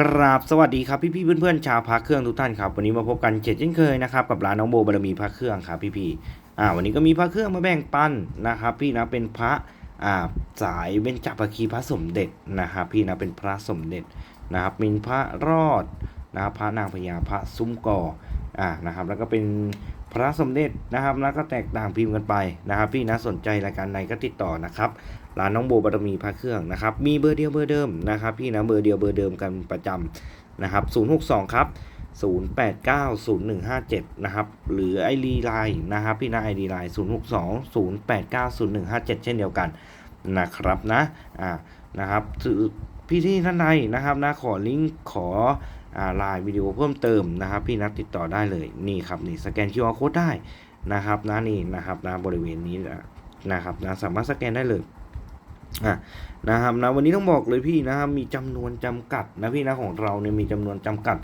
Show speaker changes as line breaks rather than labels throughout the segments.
ครับสวัสดีครับพี่ๆเพื่อนๆชาวพักเครื่องทุกท่านครับวันนี้มาพบกันเช่นเคยนะครับกับร้านน้องโบบารมีพระเครื่องครับพี่ๆอ่าวันนี้ก็มีพระเครื่องมาแบ่งปันนะครับ พี่นะเป็นพระอ่าสายเบญจภคีพระสมเด็จนะครับพี่นะเป็นพระสมเด็จนะครับเป็นพระรอดนะครับพระนางพญาพระซุ้มก่ออ่านะครับแล้วก็เป็น พระสมเด็จนะครับแล้วก็แตกต่างพิมพ์กันไปนะครับ พี่นะสนใจรายการใดก็ติดต่อนะครับร้านน้องโบบารมีพระเครื่องนะครับ มีเบอร์เดียวเบอร์เดิมนะครับ พี่นะเบอร์เดียวเบอร์เดิมกันประจำนะครับ062ครับ089 0157นะครับหรือไอรีไลน์นะครับพี่นะไอรีไลน์062 089 0157 เช่นเดียวกันนะครับนะอ่านะครับถือพี่ที่ท่านใดนะครับนะขอลิงก์ขอ ไลน์วิดีโอเพิ่มเติมนะครับ พี่นัดติดต่อได้เลยนี่ครับนี่สแกน QR code ได้นะครับนะนี่นะครับนะบริเวณนี้นะครับนะสามารถสแกนได้เลยอะนะครับนะวันนี้ต้องบอกเลยพี่นะครับมีจำนวนจำกัดนะพี่นะของเราเนี่ยมีจำนวนจำกัด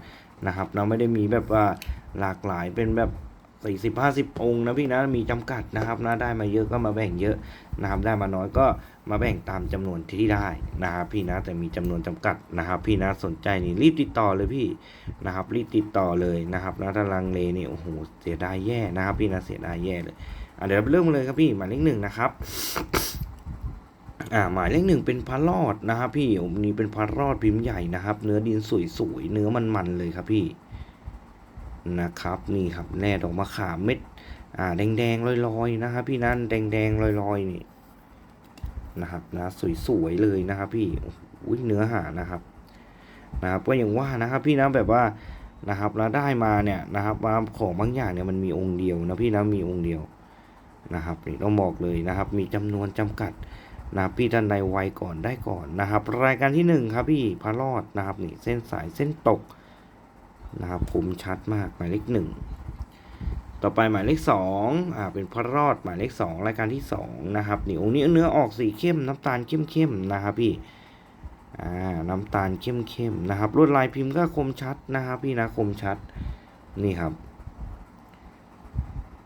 นะครับเราไม่ได้มีแบบว่าหลากหลายเป็นแบบสี่สิบห้าสิบองค์นะพี่นะมีจำกัดนะครับนะได้มาเยอะก็มาแบ่งเยอะนะครับได้มาน้อยก็ มาแบ่งตามจำนวนที่ได้นะครับพี่นะแต่มีจำนวนจำกัดนะครับ พี่นะสนใจนี่รีบติดต่อเลยพี่นะครับ รีบติดต่อเลยนะครับนะถ้าลังเลนี่โอ้โหเสียดายแย่นะครับ พี่นะเสียดายแย่เลยอะเดี๋ยวเริ่มเลยครับพี่หมายเลขหนึ่งนะครับอ่าหมายเลขหนึ่งเป็นพระรอดนะครับ พี่ผมนี้เป็นพระรอดพิมพ์ใหญ่นะครับ เนื้อดินสวยๆเนื้อมันๆเลยครับพี่นะครับ นี่ครับแน่ดอกมะขามเม็ดอ่าแดงๆลอยๆนะครับ พี่นั่นแดงๆลอยๆนี่ นะครับนะสวยๆเลยนะครับ พี่อุ้ยเนื้อหานะครับนะครับก็อย่างว่านะครับพี่นะแบบว่านะครับเราได้มาเนี่ยนะครับว่าของบางอย่างเนี่ยมันมีองค์เดียวนะพี่นะมีองค์เดียวนะครับนี่ต้องบอกเลยนะครับ มีจำนวนจำกัดนะพี่ท่านใดไวก่อนได้ก่อนนะครับ รายการที่หนึ่งครับพี่พระรอดนะครับนี่เส้นสายเส้นตกนะครับคมชัดมากหมายเลขหนึ่ง ต่อไปหมายเลขสองอ่าเป็นพระรอดหมายเลขสองรายการที่สองนะครับนี่องค์นี้เนื้อออกสีเข้มน้ำตาลเข้มๆนะครับพี่อ่าน้ำตาลเข้มๆนะครับลวดลายพิมพ์ก็คมชัดนะครับพี่นะคมชัดนี่ครับ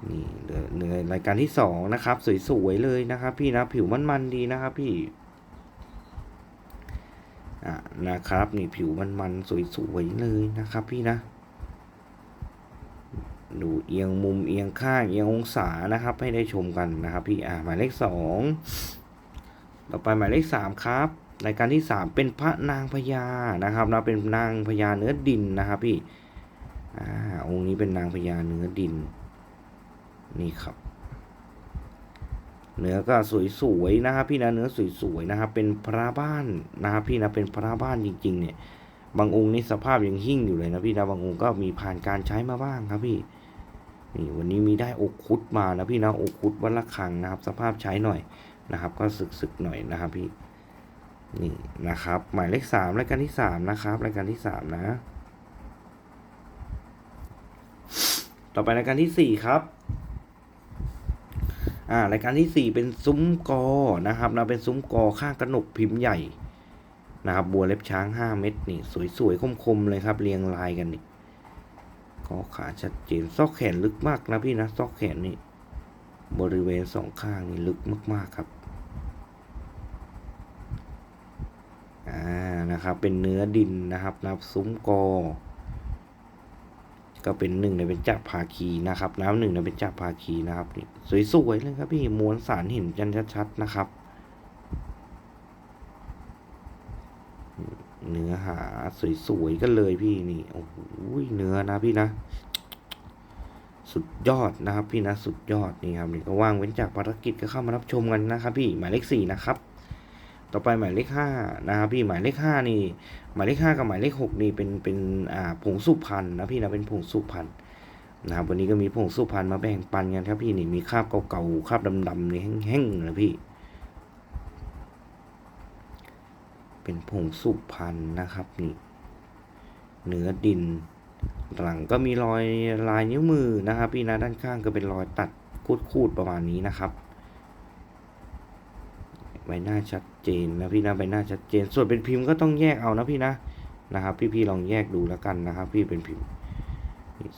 นี่เหลือเหลือรายการที่สองนะครับ สวยๆเลยนะครับ พี่นะผิวมันๆดีนะครับพี่อ่านะครับนี่ผิวมันๆสวยๆเลยนะครับพี่นะ ดูเอียงมุมเอียงข้างเอียงองศานะครับ ให้ได้ชมกันนะครับพี่อ่าหมายเลขสองต่อไปหมายเลขสามครับรายการที่สามเป็นพระนางพญานะครับนะเป็นนางพญาเนื้อดินนะครับพี่อ่าองค์นี้เป็นนางพญาเนื้อดิน นี่ครับเนื้อก็สวยๆนะครับพี่นะเนื้อสวยๆนะครับเป็นพระบ้านนะครับพี่นะเป็นพระบ้านจริง ๆ เนี่ย บางองค์นี่สภาพยังหิ้งอยู่เลยนะพี่นะบางองค์ก็มีผ่านการใช้มาบ้างครับพี่ นี่วันนี้มีได้อกคุดมานะพี่นะอกคุดวัดละคังนะครับ สภาพใช้หน่อยนะครับ ก็สึกๆหน่อยนะครับพี่นี่นะครับ หมายเลขสามรายการที่สามนะครับรายการที่สามนะ ต่อไปรายการที่สี่ครับอ่ารายการที่สี่เป็นซุ้มกอนะครับนะเป็นซุ้มกอข้างกระหนกพิมพ์ใหญ่นะครับ บัวเล็บช้างห้าเม็ดนี่ สวยๆคมๆเลยครับ เรียงรายกันนี่ กอขาชัดเจนซอกแขนลึกมากนะพี่นะซอกแขนนี่บริเวณสองข้างนี่ลึกมาก ๆครับอ่านะครับเป็นเนื้อดินนะครับนะซุ้มกอ ก็เป็นหนึ่งในเป็นจักรภาคีนะครับน้ำหนึ่งในเป็นจักรภาคีนะครับนี่สวยๆเลยครับพี่มวลสารเห็นกันชัดๆนะครับ เนื้อหาสวยๆกันเลยพี่นี่โอ้โหเนื้อนะพี่นะสุดยอดนะครับ พี่นะสุดยอดนี่ครับนี่ก็ว่างเว้นจากภารกิจก็เข้ามารับชมกันนะครับ พี่หมายเลขสี่นะครับ ต่อไปหมายเลขห้านะครับพี่หมายเลขห้านี่ หมายเลขห้ากับหมายเลขหกนี่เป็นเป็นอ่าผงสุพรรณนะพี่นะเป็นผงสุพรรณนะครับวันนี้ก็มีผงสุพรรณมาแบ่งปันกันครับพี่นี่มีคราบเก่าๆคราบดำๆนี่แห้งๆนะพี่ เป็นผงสุพรรณนะครับนี่เนื้อดิน หลังก็มีรอยลายนิ้วมือนะครับ พี่นะด้านข้างก็เป็นรอยตัดคูดๆประมาณนี้นะครับ ใบหน้าชัดเจนนะพี่นะใบหน้าชัดเจน ส่วนเป็นพิมพ์ก็ต้องแยกเอานะพี่นะนะครับ พี่ๆลองแยกดูแล้วกันนะครับ พี่เป็นพิมพ์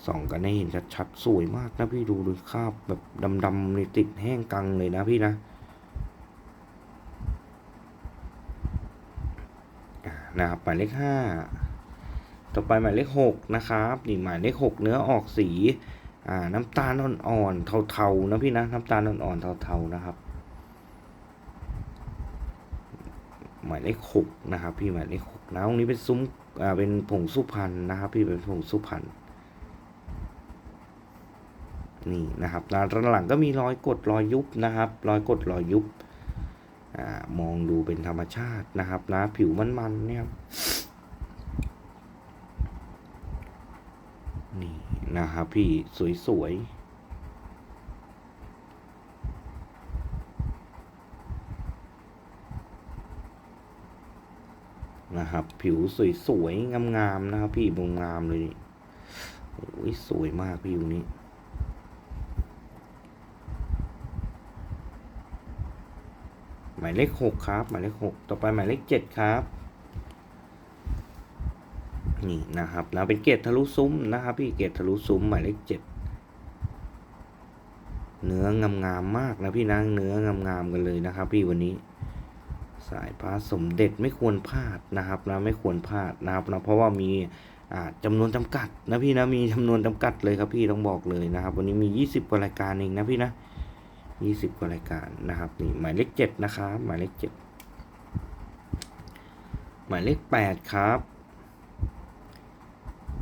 ส่องกันให้เห็นชัดๆสวยมากนะพี่ดูดูคราบแบบดำๆในติดแห้งกังเลยนะพี่นะอ่า นะครับหมายเลขห้าต่อไปหมายเลขหกนะครับนี่หมายเลขหกเนื้อออกสีอ่าน้ำตาลอ่อนๆเทาๆนะพี่นะน้ำตาลอ่อนๆเทาๆนะครับ หมายเลขหกนะครับ พี่หมายเลขหกนะตรงนี้เป็นซุ้มอ่าเป็นผงสุพรรณนะครับ พี่เป็นผงสุพรรณนี่นะครับด้านหลังก็มีรอยกดรอยยุบนะครับ รอยกดรอยยุบ อมองดูเป็นธรรมชาตินะครับนะผิวมันๆเนี่ยนี่นะครับพี่สวยๆนะครับ ผิวสวยๆงามๆนะครับ พี่งามๆเลยนี่โอ้ยสวยมากพี่อยู่นี้ หมายเลขหกครับ หมายเลขหกต่อไปหมายเลขเจ็ดครับนี่นะครับนะเป็นเกตทะลุซุ้มนะครับพี่เกตทะลุซุ้มหมายเลขเจ็ดเนื้องามๆมมากนะพี่นะเนื้องามๆกันเลยนะครับ พี่วันนี้ สายพระสมเด็จไม่ควรพลาดนะครับนะไม่ควรพลาดนะครับนะเพราะว่ามีอ่าจำนวนจำกัดนะพี่นะมีจำนวนจำกัดเลยครับพี่ต้องบอกเลยนะครับ วันนี้มี 20กว่ารายการเองนะพี่นะ 20 กว่ารายการนะครับนี่หมายเลขเจ็ดนะครับหมายเลขเจ็ดหมายเลขแปดครับ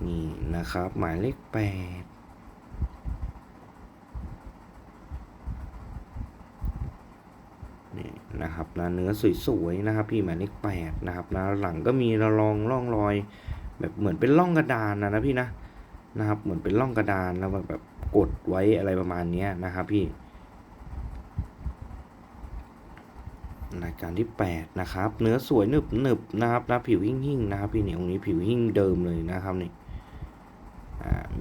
นี่นะครับ หมายเลขแปดนี่นะครับนะเนื้อสวยๆนะครับพี่หมายเลขแปดนะครับนะหลังก็มีระลองร่องรอย แบบเหมือนเป็นร่องกระดานนะนะพี่นะนะครับเหมือนเป็นร่องกระดานแล้วแบบกดไว้อะไรประมาณนี้นะครับพี่ รายการที่แปดนะครับ เนื้อสวยหนึบหนึบๆนะครับนะผิวหิ่งๆนะครับ พี่เนี่ยตรงนี้ผิวหิ่งเดิมเลยนะครับนี่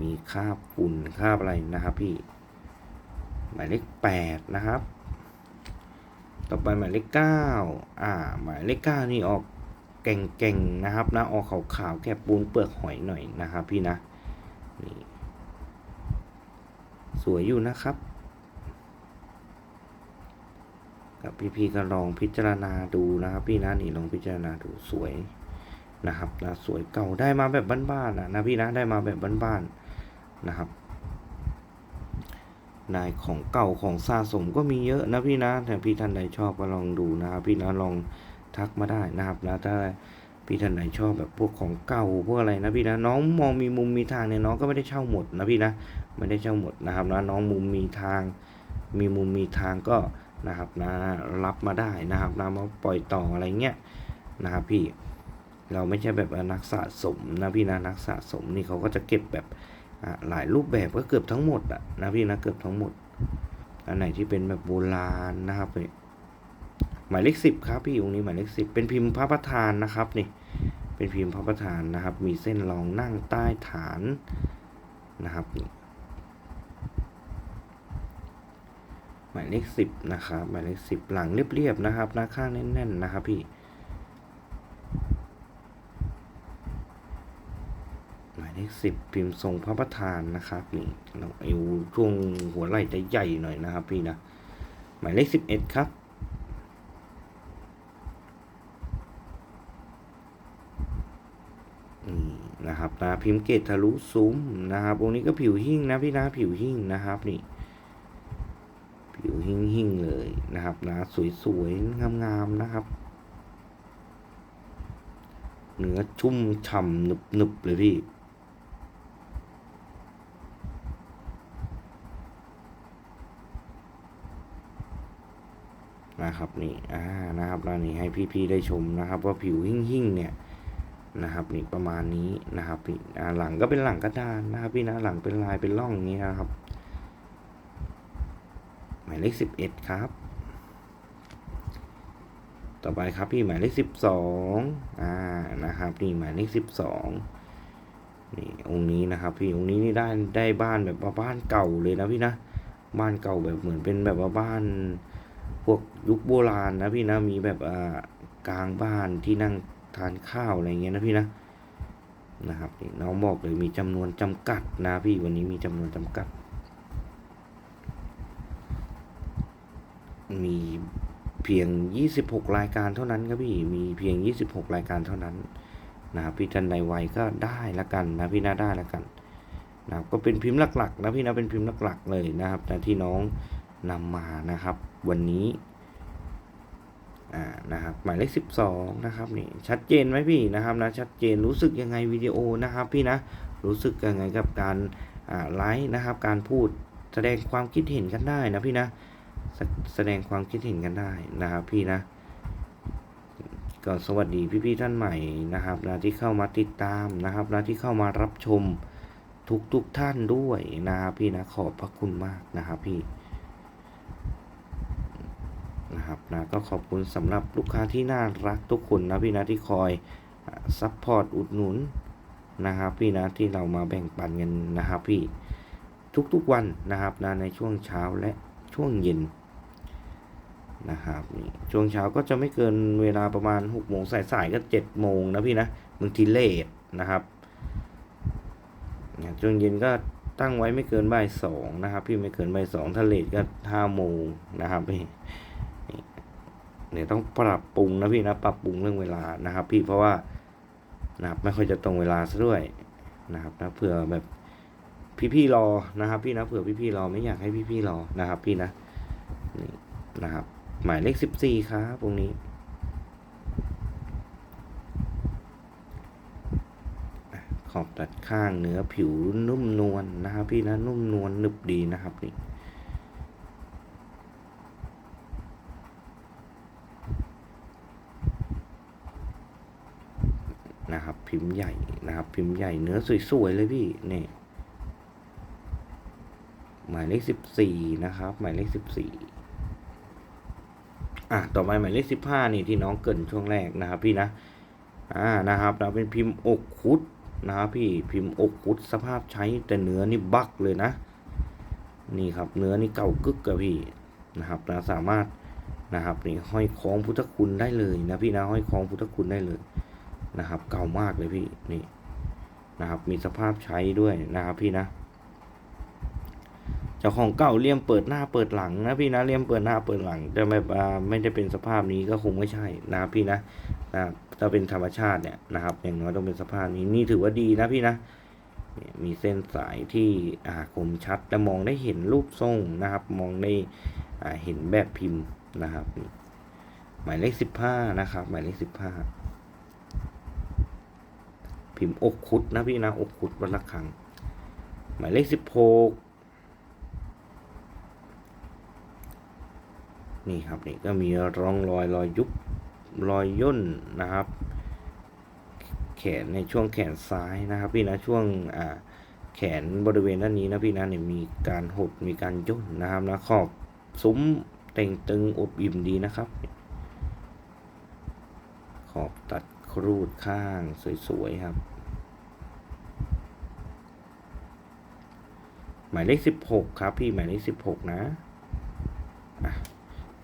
มีคราบฝุ่นคราบอะไรนะครับพี่ หมายเลขแปดนะครับ ต่อไปหมายเลขเก้าอ่า หมายเลขเก้านี่ออกเก่งๆนะครับนะออกขาวๆแกบปูนเปลือกหอยหน่อยนะครับ พี่นะนี่สวยอยู่นะครับ กับพี่ๆก็ลองพิจารณาดูนะครับ พี่นะนี่ลองพิจารณาดูสวยนะครับนะสวยเก่าได้มาแบบบ้านๆนะนะพี่นะได้มาแบบบ้านๆนะครับนายของเก่าของสะสมก็มีเยอะนะพี่นะแต่พี่ท่านใดชอบก็ลองดูนะครับ พี่นะลองทักมาได้นะครับนะถ้าพี่ท่านไหนชอบแบบพวกของเก่าพวกอะไรนะพี่นะน้องมองมีมุมมีทางเนี่ยน้องก็ไม่ได้เช่าหมดนะพี่นะไม่ได้เช่าหมดนะครับนะน้องมุมมีทาง มีมุมมีทางก็ นะครับนะรับมาได้นะครับนะมาปล่อยต่ออะไรเงี้ยนะครับพี่เราไม่ใช่แบบนักสะสมนะพี่นะนักสะสมนี่เขาก็จะเก็บแบบหลายรูปแบบก็เกือบทั้งหมดอะนะพี่นะเกือบทั้งหมดอันไหนที่เป็นแบบโบราณนะครับนี่หมายเลขสิบครับพี่องค์นี้หมายเลขสิบเป็นพิมพ์พระประธานนะครับนี่เป็นพิมพ์พระประธานนะครับ มีเส้นรองนั่งใต้ฐานนะครับนี่ หมายเลขสิบนะครับ หมายเลขสิบหลังเรียบๆนะครับ หน้าข้างแน่นๆนะครับพี่ หมายเลขสิบพิมพ์ทรงพระประธานนะครับนี่เราเอวช่วงหัวไหล่จะใหญ่หน่อยนะครับพี่นะ หมายเลขสิบเอ็ดครับนี่นะครับนะพิมพ์เกตทะลุซุ้มนะครับองค์นี้ก็ผิวหิ่งนะพี่นะผิวหิ่งนะครับนี่ ผิวหิ่งหิ่งๆเลยนะครับนะสวยๆ งามๆนะครับ เนื้อชุ่มฉ่ำหนึบๆเลยพี่นะครับนี่อ่านะครับแล้วนี่ให้พี่ๆได้ชมนะครับ ว่าผิวหิ่งๆเนี่ยนะครับนี่ประมาณนี้นะครับนี่อ่าหลังก็เป็นหลังกระดานนะครับพี่นะหลังเป็นลายเป็นร่องนี้นะครับายเลขสิบเอ็ดครับ ต่อไปครับพี่หมายเลขสิบสองอ่านะครับนี่หมายเลขสิบสองนี่องค์นี้นะครับ พี่องค์นี้นี่ได้ได้บ้านแบบว่าบ้านเก่าเลยนะพี่นะบ้านเก่าแบบเหมือนเป็นแบบว่าบ้านพวกยุคโบราณนะพี่นะมีแบบอ่ากลางบ้านที่นั่งทานข้าวอะไรเงี้ยนะพี่นะนะครับนี่น้องบอกเลยมีจำนวนจำกัดนะพี่วันนี้มีจำนวนจำกัด มีเพียง 26 รายการเท่านั้นครับพี่ มีเพียง 26 รายการเท่านั้นนะครับพี่ท่านใดไวก็ได้ละกันนะพี่นะได้ละกันนะครับก็เป็นพิมพ์หลักๆนะพี่นะเป็นพิมพ์หลักๆเลยนะครับนะที่น้องนำมานะครับ วันนี้อ่านะครับหมายเลขสิบสองนะครับนี่ชัดเจนไหมพี่นะครับนะชัดเจนรู้สึกยังไงวิดีโอนะครับ พี่นะรู้สึกยังไงกับการอ่าไลฟ์นะครับ การพูดแสดงความคิดเห็นกันได้นะพี่นะ สแสดงความคิดเห็นกันได้นะครับ พี่นะก็สวัสดีพี่ๆท่านใหม่นะครับนะที่เข้ามาติดตามนะครับนะที่เข้ามารับชมทุกทุกๆท่านด้วยนะครับพี่นะขอบพระคุณมากนะครับพี่นะครับนะก็ขอบคุณสำหรับลูกค้าที่น่ารักทุกคนนะพี่นะที่คอยซัพพอร์ตอุดหนุนนะครับพี่นะที่เรามาแบ่งปันกันนะครับพี่ทุกๆวันนะครับนะในช่วงเช้าและ ช่วงเย็นนะครับนี่ช่วงเช้าก็จะไม่เกินเวลาประมาณหกโมงสายๆก็เจ็ดโมงนะพี่นะบางทีเลทนะครับช่วงเย็นก็ตั้งไว้ไม่เกินบ่ายสองนะครับ พี่ไม่เกินบ่ายสองถ้าเลทก็ห้าโมงนะครับพี่นี่เนี่ยต้องปรับปรุงนะพี่นะปรับปรุงเรื่องเวลานะครับ พี่เพราะว่านะครับไม่ค่อยจะตรงเวลาซะด้วยนะครับนะเผื่อแบบ พี่ๆรอนะครับ พี่นะเผื่อพี่ๆรอไม่อยากให้พี่ๆรอนะครับ พี่นะนี่นะครับ หมายเลขสิบสี่ครับตรงนี้ขอบตัดข้างเนื้อผิวนุ่มนวลนะครับ พี่นะนุ่มนวลหนึบดีนะครับนี่นะครับพิมพ์ใหญ่นะครับ พิมพ์ใหญ่เนื้อสวยๆเลยพี่นี่ หมายเลขสิบสี่นะครับ หมายเลขสิบสี่อะต่อไปหมายเลขสิบห้านี่ที่น้องเกินช่วงแรกนะครับ พี่นะอ่านะครับเราเป็นพิมพ์อกคุดนะครับพี่พิมพ์อกคุดสภาพใช้แต่เนื้อนี่บักเลยนะ นี่ครับเนื้อนี่เก่ากึกกับพี่นะครับนะสามารถนะครับนี่ห้อยคล้องพุทธคุณได้เลยนะพี่นะห้อยคล้องพุทธคุณได้เลยนะครับ เก่ามากเลยพี่นี่นะครับ มีสภาพใช้ด้วยนะครับพี่นะ จ้าของเก่าเลี่ยมเปิดหน้าเปิดหลังนะพี่นะเลี่ยมเปิดหน้าเปิดหลังแต่แบบอ่าไม่ได้เป็นสภาพนี้ก็คงไม่ใช่นะพี่นะนะถ้าเป็นธรรมชาติเนี่ยนะครับ อย่างน้อยต้องเป็นสภาพนี้นี่ถือว่าดีนะพี่นะมีเส้นสายที่อาคมชัดและมองได้เห็นรูปทรงนะครับ มองได้เห็นแบบพิมพ์นะครับ หมายเลขสิบห้านะครับ หมายเลขสิบห้าพิมพ์อกคุดนะพี่นะอกคุดวันละครั้งหมายเลขสิบหก นี่ครับนี่ก็มีร่องรอยรอยยุบรอยย่นนะครับ แขนในช่วงแขนซ้ายนะครับ พี่นะช่วงอ่าแขนบริเวณด้านนี้นะพี่นะเนี่ยมีการหดมีการย่นนะครับนะขอบซุ้มเต่งตึงอบอิ่มดีนะครับ ขอบตัดครูดข้างสวยๆครับหมายเลขสิบหกครับพี่หมายเลขสิบหกนะ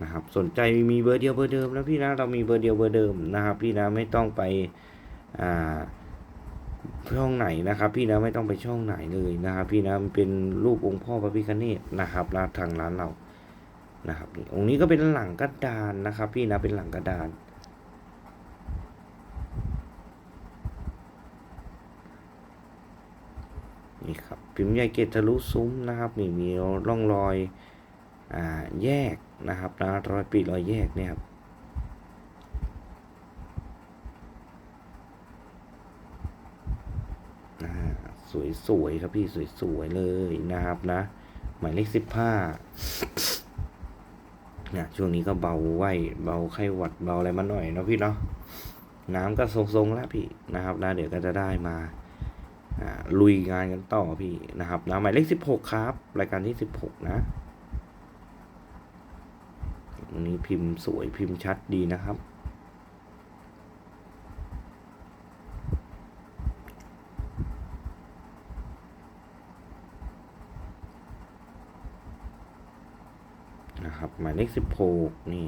นะครับสนใจมีเบอร์เดียวเบอร์เดิมนะพี่นะเรามีเบอร์เดียวเบอร์เดิมนะครับ พี่นะไม่ต้องไปอ่าช่องไหนนะครับ พี่นะไม่ต้องไปช่องไหนเลยนะครับ พี่นะมันเป็นรูปองค์พ่อพระพิฆเนศนะครับร้านทางร้านเรานะครับองค์นี้ก็เป็นหลังกระดานนะครับ พี่นะเป็นหลังกระดานนี่ครับพิมพ์ใหญ่เกตทะลุซุ้มนะครับนี่มีร่องรอยอ่าแยก นะครับนะรอยปีรอยแยกเนี่ยครับอ่าสวยๆครับพี่สวยๆเลยนะครับนะ หมายเลขสิบห้าเนี่ยช่วงนี้ก็เบาไหวเบาไข้หวัดเบาอะไรมาหน่อยเนาะพี่เนาะน้ำก็ทรงๆแล้วพี่นะครับนะเดี๋ยวก็จะได้มาลุยงานกันต่อพี่นะครับนะหมายเลขสิบหกครับ รายการที่สิบหกนะ อันนี้พิมพ์สวยพิมพ์ชัดดีนะครับ นะครับ หมายเลขสิบหกนี่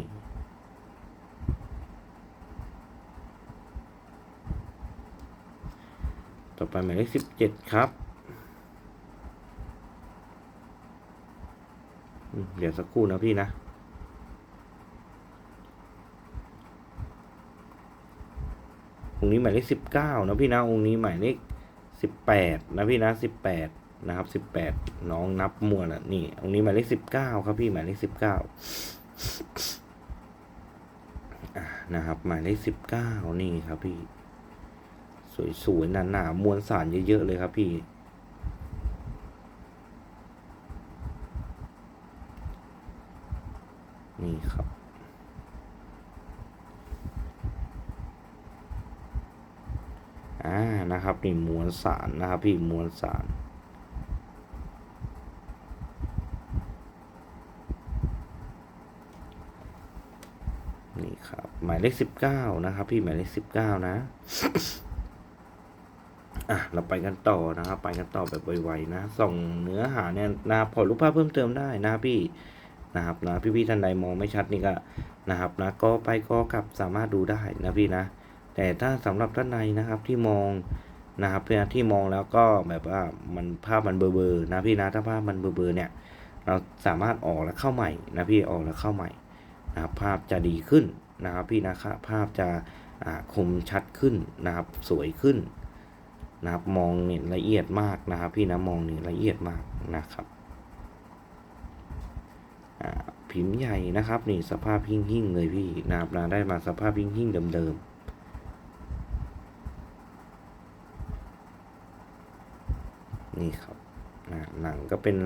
ต่อไปหมายเลขสิบเจ็ดครับ เดี๋ยวสักครู่นะพี่นะ องค์นี้หมายเลขสิบเก้านะพี่นะองค์นี้หมายเลขสิบแปดนะพี่นะสิบแปดนะครับสิบแปดน้องนับมั่วนะนี่องค์นี้หมายเลขสิบเก้าครับพี่หมายเลขสิบเก้านะครับหมายเลขสิบเก้านี่ครับพี่ สวยๆหนาๆมวลสารเยอะๆเลยครับพี่ นี่ครับ อ่านะครับนี่มวลสารนะครับพี่มวลสารนี่ครับหมายเลขสิบเก้านะครับ พี่หมายเลขสิบเก้านะอะเราไปกันต่อนะครับ ไปกันต่อแบบไวๆนะ ส่งเนื้อหาเนี่ยนะพอรูปภาพเพิ่มเติมได้นะพี่นะครับนะพี่ๆท่านใดมองไม่ชัดนี่ก็นะครับนะก็ไปก็กลับสามารถดูได้นะพี่นะ แต่ถ้าสำหรับท่านใดนะครับที่มองนะครับเพื่อที่มองแล้วก็แบบว่ามันภาพมันเบลอๆนะพี่นะถ้าภาพมันเบลอๆเนี่ย เราสามารถออกแล้วเข้าใหม่นะพี่ออกแล้วเข้าใหม่นะครับภาพจะดีขึ้นนะครับพี่นะครับภาพจะคมชัดขึ้นนะครับสวยขึ้นนะครับมองเนี่ยละเอียดมากนะครับ พี่นะมองเนี่ยละเอียดมากนะครับอ่าพิมใหญ่นะครับนี่สภาพหิ่งๆเลยพี่นะครับนะได้มาสภาพหิ่งๆเดิมๆ นี่ครับหนังก็เป็น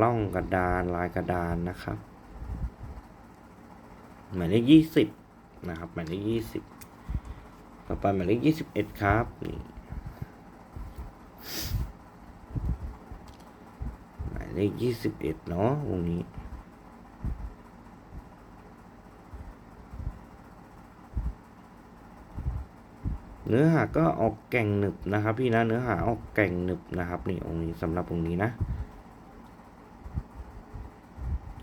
ล่องกระดานลายกระดานนะครับหมายเลขยี่สิบนะครับหมายเลขยี่สิบต่อไปหมายเลขยี่สิบเอ็ดครับนี่หมายเลขยี่สิบเอ็ดเนาะวงนี้ เนื้อหาก็ออกแก่งหนึบนะครับ พี่นะเนื้อหาออกแก่งหนึบนะครับ นี่องค์นี้สำหรับองค์นี้นะ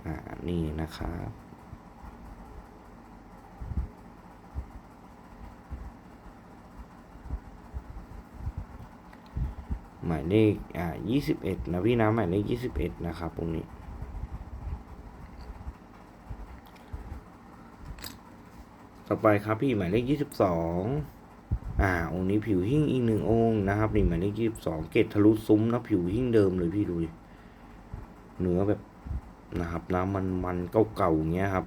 อ่านี่นะครับหมายเลขอ่ายี่สิบเอ็ดนะพี่นะหมายเลขยี่สิบเอ็ดนะครับตรงนี้ ต่อไปครับพี่หมายเลขยี่สิบสอง อ่าองค์นี้ผิวหิ้งอีกหนึ่งองค์นะครับนี่หมายเลขยี่สิบสองเกตทะลุซุ้มนะผิวหิ้งเดิมเลยพี่ดูดิเนื้อแบบนะครับน้ำมันมันเก่าๆอย่างเงี้ยครับ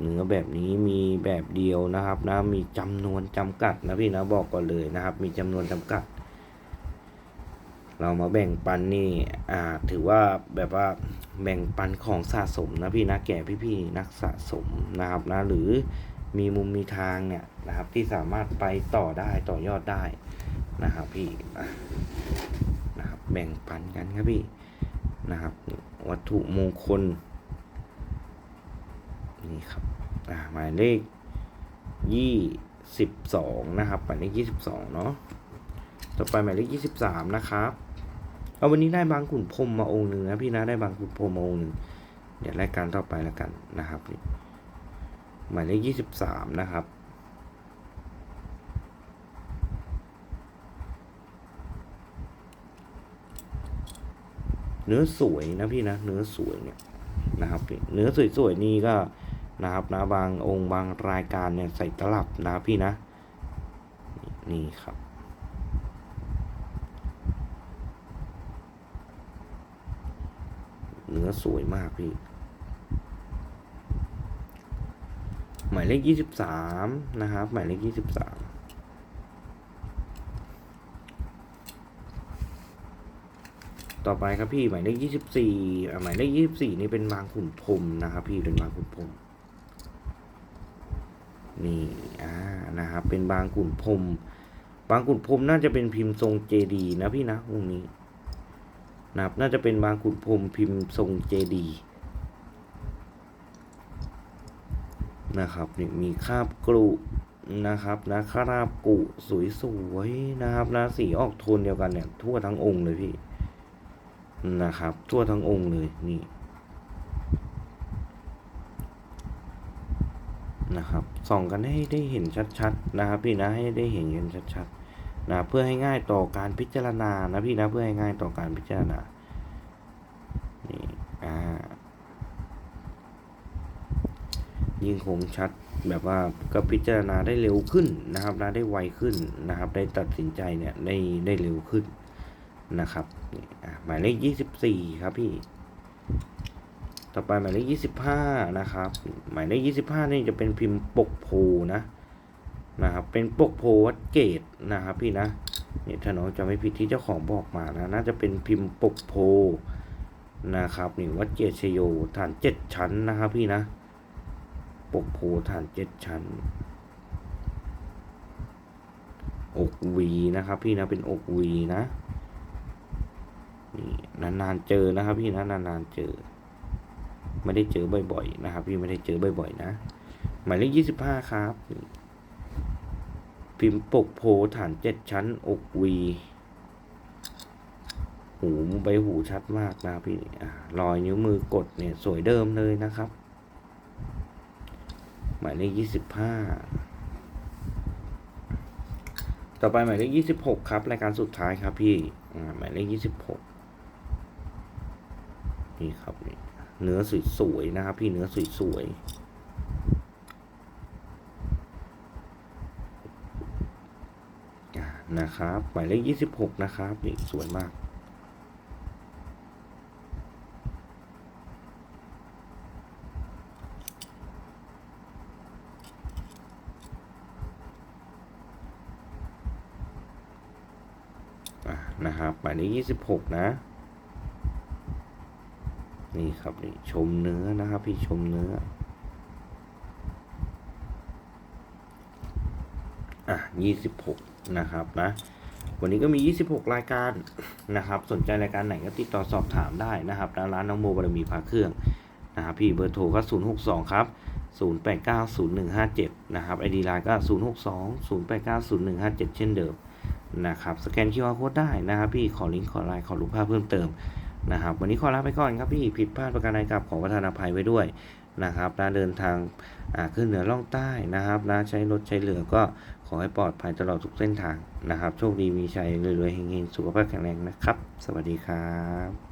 เนื้อแบบนี้มีแบบเดียวนะครับนะมีจำนวนจำกัดนะพี่นะบอกก่อนเลยนะครับ มีจำนวนจำกัด เรามาแบ่งปันนี่อ่าถือว่าแบบว่าแบ่งปันของสะสมนะพี่นะแก่พี่ๆนักสะสมนะครับนะหรือ มีมุมมีทางเนี่ยนะครับ ที่สามารถไปต่อได้ต่อยอดได้นะครับพี่นะครับแบ่งปันกันครับพี่นะครับ วัตถุมงคลนี่ครับหมายเลขยี่สิบสองนะครับหมายเลขยี่สิบสองเนาะต่อไปหมายเลขยี่สิบสามนะครับเอาวันนี้ได้บางขุนพรมมาองค์หนึ่งนะพี่นะได้บางขุนพรมมาองค์หนึ่งเดี๋ยวรายการต่อไปแล้วกันนะครับนี่ หมายเลขยี่สิบสามนะครับ เนื้อสวยนะพี่นะ เนื้อสวยเนี่ยนะครับเนื้อสวยๆนี่ก็นะครับนะบางองค์บางรายการเนี่ยใส่ตลับนะพี่นะ นี่ครับเนื้อสวยมากพี่ หมายเลขยี่สิบสามนะครับ หมายเลขยี่สิบสามต่อไปครับพี่หมายเลขยี่สิบสี่หมายเลขยี่สิบสี่นี่เป็นบางขุนพรมนะครับ พี่เป็นบางขุนพรมนี่อ่านะครับเป็นบางขุนพรมบางขุนพรมน่าจะเป็นพิมพ์ทรงเจดีนะพี่นะองค์นี้นะครับน่าจะเป็นบางขุนพรมพิมพ์ทรงเจดี นะครับนี่มีคราบกรุนะครับนะคราบกุสวยๆนะครับนะสีออกโทนเดียวกันเนี่ยทั่วทั้งองค์เลยพี่นะครับ ทั่วทั้งองค์เลยนี่นะครับส่องกันให้ได้เห็นชัดๆนะครับ พี่นะให้ได้เห็นกันชัดๆนะเพื่อให้ง่ายต่อการพิจารณานะพี่นะเพื่อให้ง่ายต่อการพิจารณานี่อ่า ยิ่งคมชัดแบบว่าก็พิจารณาได้เร็วขึ้นนะครับนะได้ไวขึ้นนะครับ ได้ตัดสินใจเนี่ยได้ได้เร็วขึ้นนะครับหมายเลขยี่สิบสี่ครับพี่ ต่อไปหมายเลขยี่สิบห้านะครับ หมายเลขยี่สิบห้านี่จะเป็นพิมพ์ปกโพนะนะครับ เป็นปกโพวัดเกตนะครับ พี่นะเนี่ยถ้าน้องจะไม่ผิดที่เจ้าของบอกมานะน่าจะเป็นพิมพ์ปกโพนะครับนี่วัดเกตชโยฐานเจ็ดชั้นนะครับพี่นะ ปกโพฐานเจ็ดชั้น อกวีนะครับ พี่นะเป็นอกวีนะนี่นานๆเจอนะครับ พี่นะนานๆเจอ ไม่ได้เจอบ่อยๆนะครับ พี่ไม่ได้เจอบ่อยๆนะหมายเลขยี่สิบห้าครับพิมพ์ปกโพฐานเจ็ดชั้น อกวีหูใบหูชัดมากนะพี่อ่ารอยนิ้วมือกดเนี่ยสวยเดิมเลยนะครับ หมายเลขยี่สิบห้าต่อไปหมายเลขยี่สิบหกครับ รายการสุดท้ายครับพี่หมายเลขยี่สิบหกนี่ครับนี่เนื้อสวยๆนะครับ พี่เนื้อสวยๆนะครับ หมายเลขยี่สิบหกนะครับนี่สวยมาก อะนะครับหมาย เลขยี่สิบหกนะ นี่ครับนี่ชมเนื้อนะครับพี่ชมเนื้อ อะยี่สิบหกนะครับนะ วันนี้ก็มี 26 รายการนะครับ สนใจรายการไหนก็ติดต่อสอบถามได้นะครับร้านร้านน้องโมบารมีพาเครื่องนะครับพี่เบอร์โทรก็062 ครับ 0890157 นะครับไอดีไลน์ก็ 062 0890157 เช่นเดิม นะครับสแกน QR Code ได้นะครับพี่ขอลิงก์ขอไลน์ขอรูปภาพเพิ่มเติมนะครับ วันนี้ขอลาไปก่อนครับพี่ผิดพลาดประการใดกับขอประทานอภัยไว้ด้วยนะครับนะเดินทางขึ้นเหนือล่องใต้นะครับนะใช้รถใช้เรือก็ขอให้ปลอดภัยตลอดทุกเส้นทางนะครับ โชคดีมีชัยรวยๆเฮงๆสุขภาพแข็งแรงนะครับ สวัสดีครับ